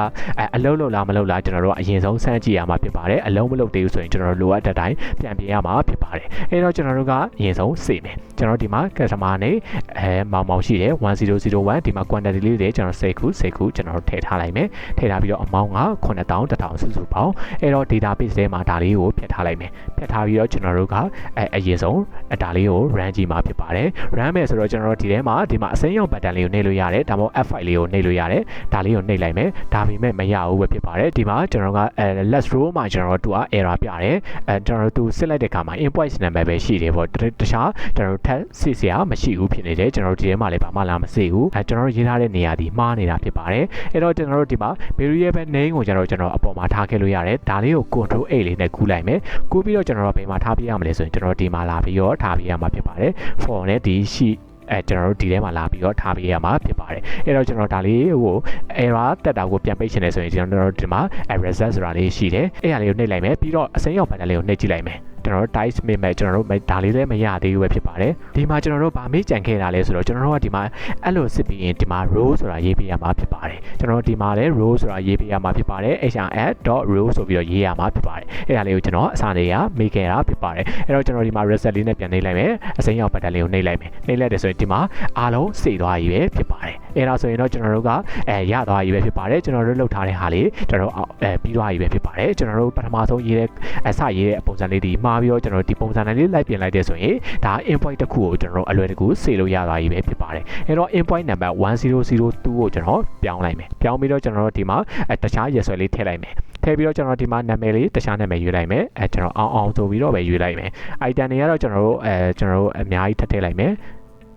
အလုံးလုံးလားမလုံးလားကျွန်တော်တို့ကအရင်ဆုံးစမ်းကြည့်ရမှာဖြစ်ပါတယ်အလုံးမလုံးသေးဘူးဆိုရင်ကျွန်တော်တို့လိုအပ်တဲ့တိုင်းပြန်ပြင်ရမှာဖြစ်ပါတယ်အဲ့တော့ကျွန်တော်တို့ကအရင်ဆုံးစေမယ်ကျွန်တော်ဒီမှာ customer နဲ့အဲမောင်မောင်ရှိတယ်1001ဒီမှာ quantity လေးတွေကျွန်တော်10ခု10ခုကျွန်တော်တို့ထည့်ထားလိုက်မယ်ထည့်ထားပြီးတော့ amount က9000 1000စုစုပေါင်းအဲ့တော့ database ထဲမှာဒါလေးကိုဖြတ်ထားလိုက်မယ်ဖြတ်ထားပြီးတော့ကျွန်တော်တို့ကအဲအရင်ဆုံးအဲဒါလေးကို run ကြည့်မှာဖြစ်ပါတယ် run မယ်ဆိုတော့ကျွန်တော်တို့ဒီထဲမှာဒီမှာအစိမ်းရောင် button လေးကိုနှိပ်လို့ရတယ်ဒါမှမဟုတ် F5 လေးကိုနှိပ်လို့ရတယ်ဒါလေးကိုနှိပ်လိုက်မယ်ဒါပေမဲ့မရဘူးပဲဖြစ်ပါတယ်ဒီမှာကျွန်တော်ကအဲ last row မှာကျွန်တော်တို့သူက error ပြတယ်အဲကျွန်တော်တို့သူစစ်လိုက်တဲ့အခါမှာ invoice number ပဲရှိတယ်ပေါ့တခြားကျွန်တော်တို့ထပ်စစ်စရာမရှိဘူးဖြစ်နေတယ်ကျွန်တော်တို့ဒီထဲမှာလည်းဘာမှလာမစစ်ဘူးအဲကျွန်တော်တို့ရေးထားတဲ့နေရာဒီမှားနေတာဖြစ်ပါတယ်အဲ့တော့ကျွန်တော်တို့ဒီမှာ variable name ကိုကျွန်တော်တို့ကျွန်တော်အပေါ်မှာထားခဲ့လို့ရတယ်ဒါလေးကို control A လေးနဲ့ကူးလိုက်မယ်ကူးပြီးတော့ကျွန်တော်တို့ဘယ်မှာထားပြရမလဲဆိုရင်ကျွန်တော်ဒီမှာလာပြီးတော့ထားပြရမှာဖြစ်ပါတယ် for နဲ့ဒီရှိအဲကျွန်တော်တို့ဒီထဲမှာလာပြီးတော့ထားပေးရမှာဖြစ်ပါတယ်အဲ့တော့ကျွန်တော်ဒါလေးဟို error တက်တာကိုပြန်ပိတ်ချင်တယ်ဆိုရင်ကျွန်တော်တို့ဒီမှာ reset ဆိုတာလေးရှိတယ်အဲ့ဒါလေးကိုနှိပ်လိုက်မယ်ပြီးတော့အစိမ်းရောက်ပန်တယ်လေးကိုနှိပ်ကြည့်လိုက်မယ် ကျွန်တော်တို့ dice မိမဲ့ကျွန်တော်တို့ဒါလေးလည်းမရသေးဘူးပဲဖြစ်ပါတယ်ဒီမှာကျွန်တော်တို့ဗာမေးကြံခဲ့တာလဲဆိုတော့ကျွန်တော်တို့ကဒီမှာအဲ့လိုစစ်ပြီးရင်ဒီမှာ row ဆိုတာရေးပေးရမှာဖြစ်ပါတယ်ကျွန်တော်တို့ဒီမှာလည်း row ဆိုတာရေးပေးရမှာဖြစ်ပါတယ် hrf.row ဆိုပြီးတော့ရေးရမှာဖြစ်ပါတယ်အဲ့ဒါလေးကိုကျွန်တော်အစားနေရမေးခဲ့တာဖြစ်ပါတယ်အဲ့တော့ကျွန်တော်ဒီမှာ reset လေးနဲ့ပြန်နှိပ်လိုက်မယ်အစိမ်းရောက်ပတ်တန်လေးကိုနှိပ်လိုက်မယ်နှိပ်လိုက်တယ်ဆိုရင်ဒီမှာအားလုံးစေသွားပြီပဲဖြစ်ပါတယ်အဲ့ဒါဆိုရင်တော့ကျွန်တော်တို့ကအဲရသွားပြီပဲဖြစ်ပါတယ်ကျွန်တော်တို့လုပ်ထားတဲ့ဟာလေးကျွန်တော်တို့အဲပြီးသွားပြီပဲဖြစ်ပါတယ်ကျွန်တော်တို့ပထမဆုံးရေးတဲ့အစရေးတဲ့ပုံစံလေးဒီမှာပြီးတော့ကျွန်တော်ဒီပုံစံလေးလိုက်ပြင်လိုက်တဲ့ဆိုရင်ဒါ invoice တစ်ခုကိုကျွန်တော်တို့အလွယ်တကူစေလို့ရသွားပြီပဲဖြစ်ပါတယ်အဲ့တော့ invoice number 1002ကိုကျွန်တော်ပြောင်းလိုက်မယ်ပြောင်းပြီးတော့ကျွန်တော်တို့ဒီမှာတခြားရက်ဆွဲလေးထည့်လိုက်မယ်ထည့်ပြီးတော့ကျွန်တော်ဒီမှာနာမည်လေးတခြားနာမည်ရွေးလိုက်မယ်အဲကျွန်တော်အောင်အောင်ဆိုပြီးတော့ပဲရွေးလိုက်မယ် item တွေကတော့ကျွန်တော်တို့အဲကျွန်တော်တို့အများကြီးထပ်ထည့်လိုက်မယ်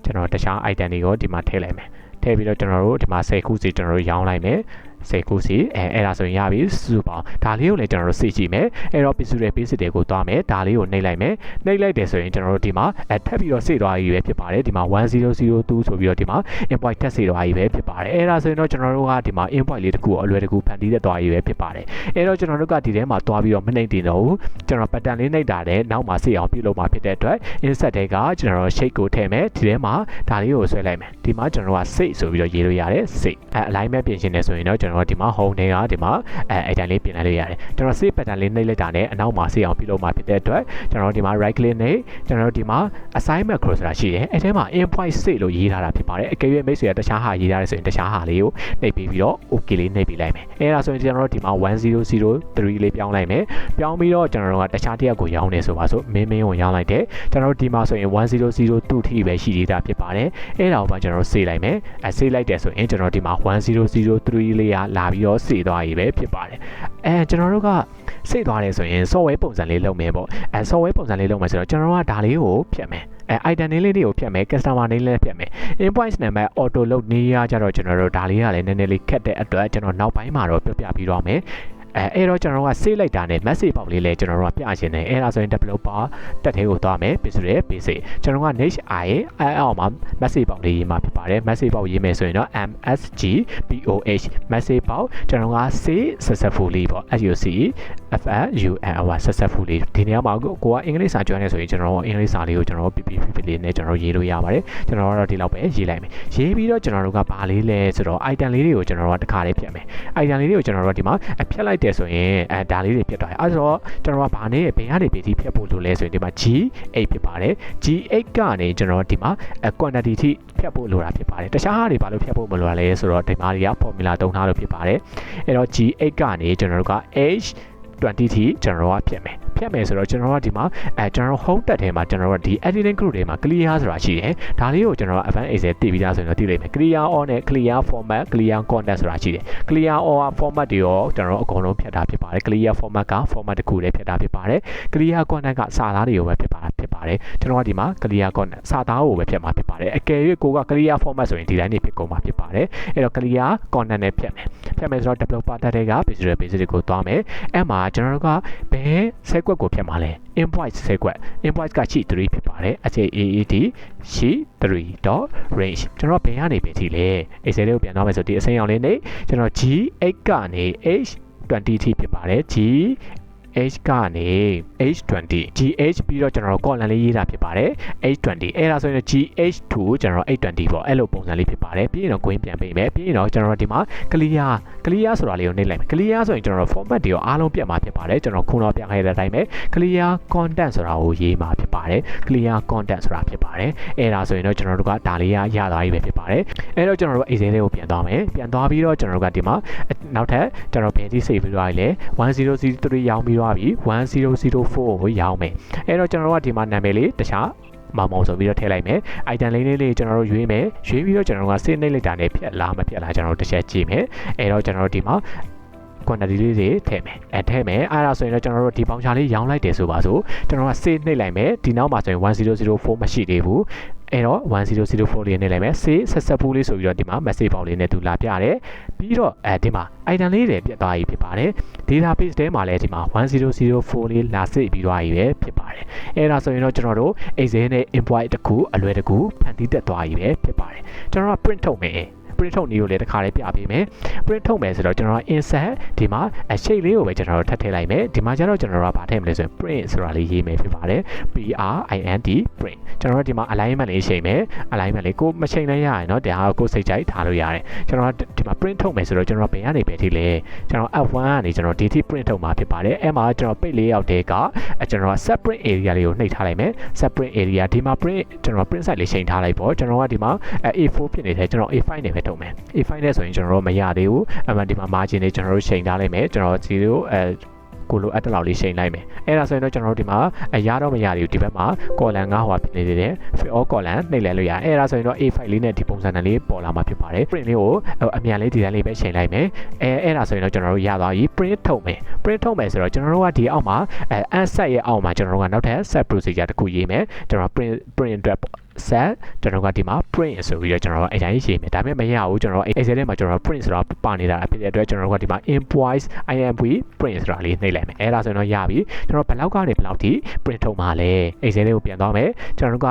ကျွန်တော်တခြား item တွေကိုဒီမှာထည့်လိုက်မယ်ထည့်ပြီးတော့ကျွန်တော်တို့ဒီမှာ10ခုစီကျွန်တော်တို့ရောင်းလိုက်မယ် 10ခုစီအဲအဲ့ဒါဆိုရင်ရပြီစုစုပေါင်းဒါလေးကိုလည်းကျွန်တော်တို့စစ်ကြည့်မယ်အဲ့တော့ pixel တွေ basic တွေကိုသွားမယ်ဒါလေးကိုနှိပ်လိုက်မယ်နှိပ်လိုက်တယ်ဆိုရင်ကျွန်တော်တို့ဒီမှာအဲထပ်ပြီးတော့စစ်သွားပြီပဲဖြစ်ပါတယ်ဒီမှာ1002ဆိုပြီးတော့ဒီမှာ input ထပ်စစ်သွားပြီပဲဖြစ်ပါတယ်အဲ့ဒါဆိုရင်တော့ကျွန်တော်တို့ကဒီမှာ input လေးတစ်ခုကိုအလွယ်တကူဖန်တီးတဲ့သွားပြီပဲဖြစ်ပါတယ်အဲ့တော့ကျွန်တော်တို့ကဒီထဲမှာသွားပြီးတော့မနှိပ်တင်တော့ဘူးကျွန်တော် pattern လေးနှိပ်တာတဲ့နောက်မှာစစ်အောင်ပြုလုပ်မှာဖြစ်တဲ့အတွက် insert တွေကကျွန်တော်တို့ shape ကိုထည့်မယ်ဒီထဲမှာဒါလေးကိုဆွဲလိုက်မယ်ဒီမှာကျွန်တော်တို့က save ဆိုပြီးတော့ရေးလို့ရတယ် save အဲ alignment ပြင်ရှင်နေဆိုရင်တော့ကျွန်တော်တို့ဒီမှာ home တွေကဒီမှာအဲအဲ့တိုင်းလေးပြင်လိုက်လို့ရတယ်ကျွန်တော် save pattern လေးနှိပ်လိုက်တာနဲ့အနောက်မှာ save အောင်ပြုလုပ်မှာဖြစ်တဲ့အတွက်ကျွန်တော်တို့ဒီမှာ right click နဲ့ကျွန်တော်တို့ဒီမှာ assignment cross ဆိုတာရှိတယ်အဲထဲမှာ invoice save လို့ရေးထားတာဖြစ်ပါတယ်အကယ်၍မိတ်ဆွေကတခြားဟာရေးထားတယ်ဆိုရင်တခြားဟာလေးကိုနှိပ်ပြီးပြီးတော့ okay လေးနှိပ်ပြီးလိုက်မယ်အဲဒါဆိုရင်ကျွန်တော်တို့ဒီမှာ1003လေးပြောင်းလိုက်မယ်ပြောင်းပြီးတော့ကျွန်တော်တို့ကတခြားတစ်ယောက်ကိုရောင်းနေဆိုပါဆိုမင်းမင်းကိုရောင်းလိုက်တယ်ကျွန်တော်တို့ဒီမှာဆိုရင်1002ထိပဲရှိသေးတာဖြစ်ပါတယ်အဲဒါကိုမှကျွန်တော်တို့ save လိုက်မယ်အဲ save လိုက်တယ်ဆိုရင်ကျွန်တော်ဒီမှာ1003လေးကလာပြီးတော့ save သွားပြီပဲဖြစ်ပါတယ်အဲကျွန်တော်တို့က save သွားတယ်ဆိုရင် software ပုံစံလေးလုပ်မယ်ပေါ့အဲ software ပုံစံလေးလုပ်မယ်ဆိုတော့ကျွန်တော်တို့ကဒါလေးကိုဖြတ်မယ်အဲ item name လေးတွေကိုဖြတ်မယ် customer name လေးဖြတ်မယ် invoice number auto လုပ်နေရကြတော့ကျွန်တော်တို့ဒါလေးကလည်းနည်းနည်းလေးခက်တဲ့အတွက်ကျွန်တော်နောက်ပိုင်းမှာတော့ပြပြပြီးတော့မယ် အဲအဲ့တော့ကျွန်တော်တို့က save လိုက်တာနဲ့ message ပေါက်လေးလဲကျွန်တော်တို့ကပြချင်တယ်အဲ့ဒါဆိုရင် developer တက်ထဲကိုသွားမယ်ပြီးဆိုရင် basic ကျွန်တော်က niche i အဲအောက်မှာ message ပေါက်လေးရေးမှာဖြစ်ပါတယ် message ပေါက်ရေးမယ်ဆိုရင်တော့ msg boh message ပေါက်ကျွန်တော်က save successfully ပေါ့ suc f l u n r successfully ဒီနေရာမှာကိုကအင်္ဂလိပ်စာကျွမ်းနေဆိုရင်ကျွန်တော်တို့အင်္ဂလိပ်စာလေးကိုကျွန်တော်တို့ pp pp လေးနဲ့ကျွန်တော်ရေးလို့ရပါတယ်ကျွန်တော်ကတော့ဒီလောက်ပဲရေးလိုက်မယ်ရေးပြီးတော့ကျွန်တော်တို့ကဘာလေးလဲဆိုတော့ item လေးတွေကိုကျွန်တော်တို့ကတစ်ခါလေးဖြတ်မယ် item လေးတွေကိုကျွန်တော်တို့ကဒီမှာဖြတ်လိုက်တယ်ဆိုရင်အဲဒါလေးတွေဖြတ်သွားတယ်အဲဆိုတော့ကျွန်တော်ကဘာနဲ့ဘယ်ကနေပြည်ဖြတ်ဖို့လိုလဲဆိုရင်ဒီမှာ g8 ဖြစ်ပါတယ် g8 ကနေကျွန်တော်ဒီမှာ quantity ထိဖြတ်ဖို့လိုတာဖြစ်ပါတယ်တခြားဟာတွေဘာလို့ဖြတ်ဖို့မလိုလဲဆိုတော့ဒီမှာတွေက formula သုံးထားလို့ဖြစ်ပါတယ်အဲ့တော့ g8 ကနေကျွန်တော်တို့က h 20ထိကျွန်တော်တို့ကဖြတ်မယ် ဖြတ်မယ်ဆိုတော့ကျွန်တော်တို့ကဒီမှာအဲကျွန်တော် home တက်ထဲမှာကျွန်တော်တို့ကဒီ editing group တွေမှာ clear ဆိုတာရှိတယ်ဒါလေးကိုကျွန်တော်တို့ advanced excel သိပြီးသားဆိုရင်တော့သိလိမ့်မယ် clear all နဲ့ clear format clear content ဆိုတာရှိတယ် clear all က format တွေရောကျွန်တော်တို့အကုန်လုံးဖြတ်တာဖြစ်ပါတယ် clear format က format တစ်ခုတည်းဖြတ်တာဖြစ်ပါတယ် clear content ကစာသားတွေကိုပဲဖြတ်ပါဖြစ်ပါတယ်ကျွန်တော်ကဒီမှာ clear content စာသားကိုပဲဖြတ်မှာဖြစ်ပါတယ်အကယ်၍ကိုက clear format ဆိုရင်ဒီတိုင်းနေဖြစ်ကုန်မှာဖြစ်ပါတယ်အဲ့တော့ clear content နဲ့ဖြတ်မယ်ဖြတ်မယ်ဆိုတော့ developer တက်တဲ့က visual basic ကိုသွားမယ်အဲ့မှာကျွန်တော်တို့ကဘယ်ဆက်ကွက်ကိုဖြတ်မှာလဲ invoice ဆက်ကွက် invoice ကရှိ3ဖြစ်ပါတယ်အခြေ AED ရှိ3 range ကျွန်တော်ဘယ်ကနေပဲထိလဲ Excel လေးကိုပြန်သွားမယ်ဆိုဒီအစိမ်းအောင်လေးနေကျွန်တော် G8 ကနေ H20 ထိဖြစ်ပါတယ် G h ကနေ h20 gh ပြီးတော့ကျွန်တော်တို့ column လေးရေးတာဖြစ်ပါတယ် h20 အဲ့ဒါဆိုရင် gh2 ကျွန်တော်တို့ h20 ပေါ့အဲ့လိုပုံစံလေးဖြစ်ပါတယ်ပြီးရင်တော့ green ပြန်ပေးမယ်ပြီးရင်တော့ကျွန်တော်တို့ဒီမှာ clear clear ဆိုတာလေးကိုနှိပ်လိုက်မယ် clear ဆိုရင်ကျွန်တော်တို့ format တွေကိုအားလုံးပြတ်မှာဖြစ်ပါတယ်ကျွန်တော်ခုနကပြန်ခဲ့တဲ့အတိုင်းပဲ clear content ဆိုတာကိုရေးမှာဖြစ်ပါတယ် clear content ဆိုတာဖြစ်ပါတယ်အဲ့ဒါဆိုရင်တော့ကျွန်တော်တို့ကဒါလေးရရသွားပြီပဲဖြစ်ပါတယ်အဲ့တော့ကျွန်တော်တို့ Excel လေးကိုပြန်သွားမယ်ပြန်သွားပြီးတော့ကျွန်တော်တို့ကဒီမှာနောက်ထပ်ကျွန်တော်ပြန်ကြည့်စိတ်ပြီးတော့လေ1003ရောင်းပြီးတော့ပြီ1004ကိုရောင်းမယ်အဲ့တော့ကျွန်တော်တို့ကဒီမှာနာမည်လေးတခြားမောင်မောင်ဆိုပြီးတော့ထည့်လိုက်မယ် item လေးလေးလေးကျွန်တော်တို့ရွေးမယ်ရွေးပြီးတော့ကျွန်တော်တို့က save နှိပ်လိုက်တာနဲ့ဖြတ်လားမဖြတ်လားကျွန်တော်တို့တစ်ချက်ကြည့်မယ်အဲ့တော့ကျွန်တော်တို့ဒီမှာ quantity လေးတွေထည့်မယ်အဲထည့်မယ်အဲ့ဒါဆိုရင်တော့ကျွန်တော်တို့ဒီပေါင်ချာလေးရောင်းလိုက်တယ်ဆိုပါစို့ကျွန်တော်က save နှိပ်လိုက်မယ်ဒီနောက်မှာဆိုရင်1004မရှိသေးဘူး အဲ့တော့1004လေးနဲ့လိုက်မယ် save successful လေးဆိုပြီးတော့ဒီမှာ message ပေါက်လေးနဲ့သူလာပြတယ်ပြီးတော့အဲဒီမှာ item လေးတွေပြတ်သွားပြီဖြစ်ပါတယ် database ထဲမှာလည်းဒီမှာ1004လေးလာစိတ်ပြီးသွားပြီပဲဖြစ်ပါတယ်အဲ့ဒါဆိုရင်တော့ကျွန်တော်တို့ Excel နဲ့ import တခုအလွယ်တကူဖန်တီးတက်သွားပြီပဲဖြစ်ပါတယ်ကျွန်တော်က print ထုတ်မယ် print ထုတ်နည်းကိုလည်းတစ်ခါလေးပြပေးမယ် print ထုတ်မယ်ဆိုတော့ကျွန်တော်က insert ဒီမှာအရှိတ်လေးကိုပဲကျွန်တော်တို့ထပ်ထည့်လိုက်မယ်ဒီမှာကျတော့ကျွန်တော်တို့ကဗာထည့်မလဲဆိုရင် print ဆိုတာလေးရေးမယ်ဖြစ်ပါတယ် p r i n t print ကျွန်တော်တို့ဒီမှာ alignment လေးချိန်မယ် alignment လေးကိုမချိန်နိုင်ရရင်เนาะဒါကကိုစိတ်ကြိုက်ထားလို့ရတယ်ကျွန်တော်ဒီမှာ print ထုတ်မယ်ဆိုတော့ကျွန်တော်ဘယ်ကနေပဲထိလဲကျွန်တော် F1 ကနေကျွန်တော်ဒီထိ print ထုတ်မှာဖြစ်ပါတယ်အဲ့မှာကျွန်တော် page layout တဲကကျွန်တော်က separate area လေးကိုနှိပ်ထားလိုက်မယ် separate area ဒီမှာ print ကျွန်တော် print site လေးချိန်ထားလိုက်ပေါ့ကျွန်တော်ကဒီမှာ A4 ဖြစ်နေတယ်ကျွန်တော် A5 နဲ့ပဲထု တ်မယ် A5 နဲ့ဆိုရင်ကျွန်တော်တို့မရသေးဘူးအမှဒီမှာ margin တွေကျွန်တော်တို့ချိန်ထားလိုက်မယ်ကျွန်တော်0အဲကိုလိုအပ်တဲ့လောက်လေးချိန်လိုက်မယ်အဲ့ဒါဆိုရင်တော့ကျွန်တော်တို့ဒီမှာအရာတော့မရသေးဘူးဒီဘက်မှာ column 9ဟိုဖြစ်နေသေးတယ် fill all column နှိပ်လဲလို့ရအဲ့ဒါဆိုရင်တော့ A5 လေးနဲ့ဒီပုံစံနဲ့လေးပေါ်လာမှာဖြစ်ပါတယ် print လေးကိုအမြန်လေးဒီဇိုင်းလေးပဲချိန်လိုက်မယ်အဲအဲ့ဒါဆိုရင်တော့ကျွန်တော်တို့ရသွားပြီ print ထုတ်မယ် print ထုတ်မယ်ဆိုတော့ကျွန်တော်တို့ကဒီအောက်မှာအဲ unset ရဲ့အောက်မှာကျွန်တော်တို့ကနောက်ထပ် set procedure တစ်ခုရေးမယ်ကျွန်တော် print print အတွက်ပေါ့ set ကျွန်တော်ကဒီမှာ print ဆိုပြီးတော့ကျွန်တော်တို့အရင်ရေးမယ်ဒါပေမဲ့မရဘူးကျွန်တော်တို့ Excel ထဲမှာကျွန်တော် print ဆိုတာပါနေတာဖြစ်တဲ့အတွက်ကျွန်တော်တို့ကဒီမှာ invoice imv print ဆိုတာလေးနှိပ်လိုက်မယ်အဲ့ဒါဆိုရင်တော့ရပြီကျွန်တော်ဘယ်လောက်ကနေဘယ်လောက်ထိ print ထုတ်မှာလဲ Excel လေးကိုပြန်သွားမယ်ကျွန်တော်တို့က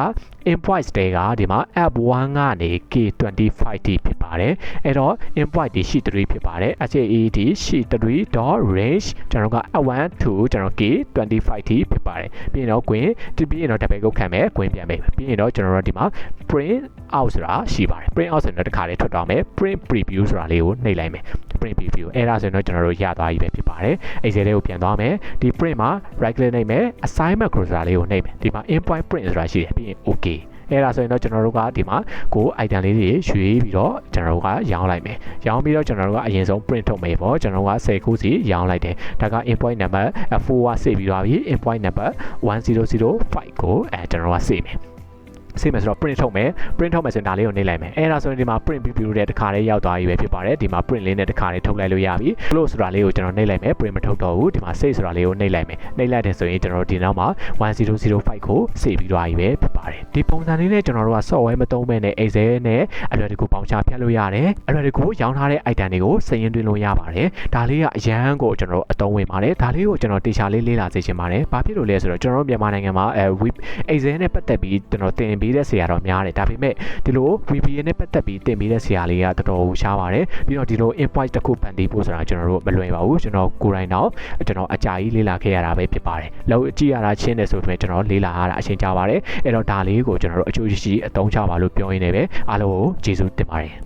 invoice တဲကဒီမှာ app 1ကနေ k25 t ဖြစ်ပါတယ်အဲ့တော့ invoice ဒီရှိ3ဖြစ်ပါတယ် HAED ရှိ 3.range ကျွန်တော်က app 1 to ကျွန်တော် k25 t ဖြစ်ပါတယ်ပြီးရင်တော့ queen ပြီးရင်တော့ double ကုတ်ခံမယ် queen ပြန်မယ်ပြီးရင်တော့ကျွန်တော်တို့ဒီမှာ print out ဆိုတာရှိပါတယ် print out ဆိုရင်တော့တစ်ခါလေးထွက်သွားမယ် print preview ဆိုတာလေးကိုနှိပ်လိုက်မယ် print preview အဲ့ဒါဆိုရင်တော့ကျွန်တော်တို့ရသွားပြီပဲဖြစ်ပါတယ် Excel လေးကိုပြန်သွားမယ်ဒီ print မှာ right click နှိပ်မယ် assignment ဆိုတာလေးကိုနှိပ်မယ်ဒီမှာ import print ဆိုတာရှိတယ်ပြီးရင် okay အဲ့ဒါဆိုရင်တော့ကျွန်တော်တို့ကဒီမှာကို item လေးတွေရွေးပြီးတော့ကျွန်တော်တို့ကရောင်းလိုက်မယ်ရောင်းပြီးတော့ကျွန်တော်တို့ကအရင်ဆုံး print ထုတ်မယ်ပေါ့ကျွန်တော်တို့က10ခုစီရောင်းလိုက်တယ်ဒါက invoice number 4ကစေပြီးသွားပြီ invoice number 1005ကိုအဲကျွန်တော်တို့ကစေမယ် ဆေးမယ်ဆိုတော့ print ထုတ်မယ် print ထုတ်မယ်ဆိုရင်ဒါလေးကိုနှိပ်လိုက်မယ်အဲ့ဒါဆိုရင်ဒီမှာ print preview တဲ့တစ်ခါလေးရောက်သွားပြီပဲဖြစ်ပါတယ်ဒီမှာ print လေးနဲ့တစ်ခါလေးထုတ်လိုက်လို့ရပြီ close ဆိုတာလေးကိုကျွန်တော်နှိပ်လိုက်မယ် print မထုတ်တော့ဘူးဒီမှာ save ဆိုတာလေးကိုနှိပ်လိုက်မယ်နှိပ်လိုက်တယ်ဆိုရင်ကျွန်တော်ဒီနောက်မှာ1005ကို save ပြီးသွားပြီပဲဖြစ်ပါတယ်ဒီပုံစံလေးနဲ့ကျွန်တော်တို့က software မသုံးဘဲနဲ့ Excel နဲ့အလွယ်တကူပေါင်ချဖြတ်လို့ရတယ်အလွယ်တကူရောင်းထားတဲ့ item တွေကိုစည်ရင်းသွင်းလို့ရပါတယ်ဒါလေးကအရန်ကိုကျွန်တော်တို့အသုံးဝင်ပါတယ်ဒါလေးကိုကျွန်တော်တေချာလေးလေ့လာစေချင်ပါတယ်ဘာဖြစ်လို့လဲဆိုတော့ကျွန်တော်တို့မြန်မာနိုင်ငံမှာအဲ web Excel နဲ့ပတ်သက်ပြီးကျွန်တော်သင်ပေးတဲ့ဆရာတော်များတယ်ဒါပေမဲ့ဒီလို VPN နဲ့ပတ်သက်ပြီးသင်ပေးတဲ့ဆရာလေးကတော်တော်ရှားပါတယ်ပြီးတော့ဒီလို invoice တစ်ခုပန်တီးဖို့ဆိုတာကျွန်တော်တို့မလွယ်ပါဘူးကျွန်တော်ကိုယ်တိုင်တော့ကျွန်တော်အကြာကြီးလေ့လာခဲ့ရတာပဲဖြစ်ပါတယ်လောက်ကြည့်ရတာချင်းတယ်ဆိုပေမဲ့ကျွန်တော်လေ့လာရတာအရှင်းကြပါတယ်အဲ့တော့ဒါလေးကိုကျွန်တော်တို့အကျိုးရှိရှိအသုံးချပါလို့ပြောရင်းနေပဲအားလုံးကိုကျေးဇူးတင်ပါတယ်